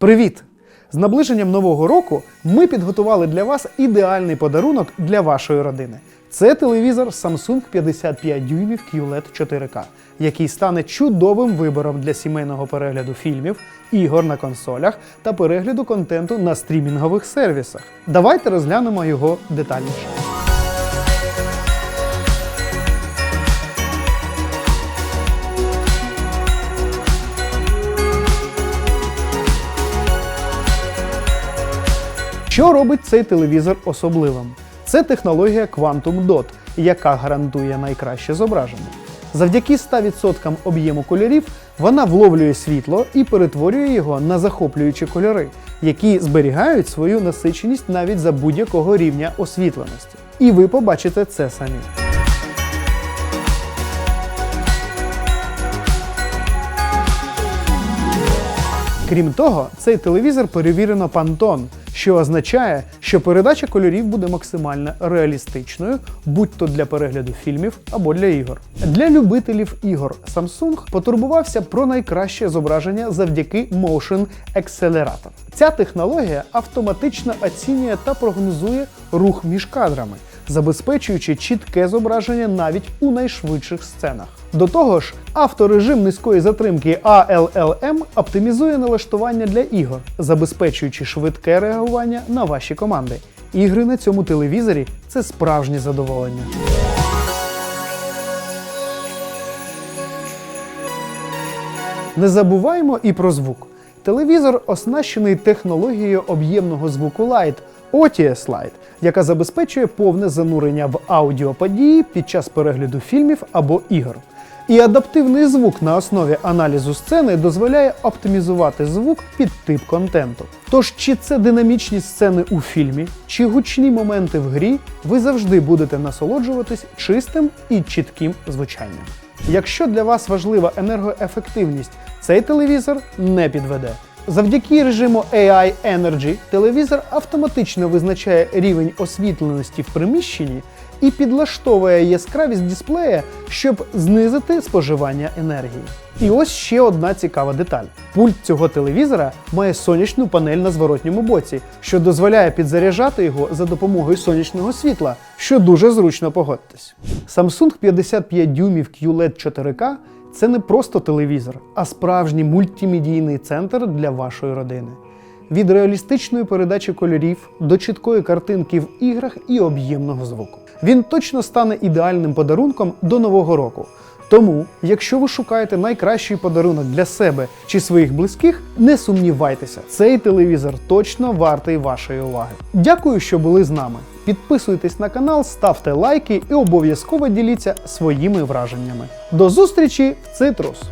Привіт! З наближенням нового року ми підготували для вас ідеальний подарунок для вашої родини. Це телевізор Samsung 55 дюймів QLED 4K, який стане чудовим вибором для сімейного перегляду фільмів, ігор на консолях та перегляду контенту на стрімінгових сервісах. Давайте розглянемо його детальніше. Що робить цей телевізор особливим? Це технологія Quantum Dot, яка гарантує найкраще зображення. Завдяки 100% об'єму кольорів вона вловлює світло і перетворює його на захоплюючі кольори, які зберігають свою насиченість навіть за будь-якого рівня освітленості. І ви побачите це самі. Крім того, цей телевізор перевірено Pantone, що означає, що передача кольорів буде максимально реалістичною, будь-то для перегляду фільмів або для ігор. Для любителів ігор Samsung потурбувався про найкраще зображення завдяки Motion Accelerator. Ця технологія автоматично оцінює та прогнозує рух між кадрами, забезпечуючи чітке зображення навіть у найшвидших сценах. До того ж, авторежим низької затримки ALLM оптимізує налаштування для ігор, забезпечуючи швидке реагування на ваші команди. Ігри на цьому телевізорі це справжнє задоволення. Не забуваємо і про звук. Телевізор оснащений технологією об'ємного звуку Light OTS Lite, яка забезпечує повне занурення в аудіоподії під час перегляду фільмів або ігор. І адаптивний звук на основі аналізу сцени дозволяє оптимізувати звук під тип контенту. Тож, чи це динамічні сцени у фільмі, чи гучні моменти в грі, ви завжди будете насолоджуватись чистим і чітким звучанням. Якщо для вас важлива енергоефективність, цей телевізор не підведе. Завдяки режиму AI Energy телевізор автоматично визначає рівень освітленості в приміщенні і підлаштовує яскравість дисплея, щоб знизити споживання енергії. І ось ще одна цікава деталь: пульт цього телевізора має сонячну панель на зворотньому боці, що дозволяє підзаряджати його за допомогою сонячного світла, що дуже зручно погодьтесь. Samsung 55 дюймів QLED 4K це не просто телевізор, а справжній мультимедійний центр для вашої родини. Від реалістичної передачі кольорів до чіткої картинки в іграх і об'ємного звуку. Він точно стане ідеальним подарунком до нового року. Тому, якщо ви шукаєте найкращий подарунок для себе чи своїх близьких, не сумнівайтеся, цей телевізор точно вартий вашої уваги. Дякую, що були з нами. Підписуйтесь на канал, ставте лайки і обов'язково діліться своїми враженнями. До зустрічі в Цитрус!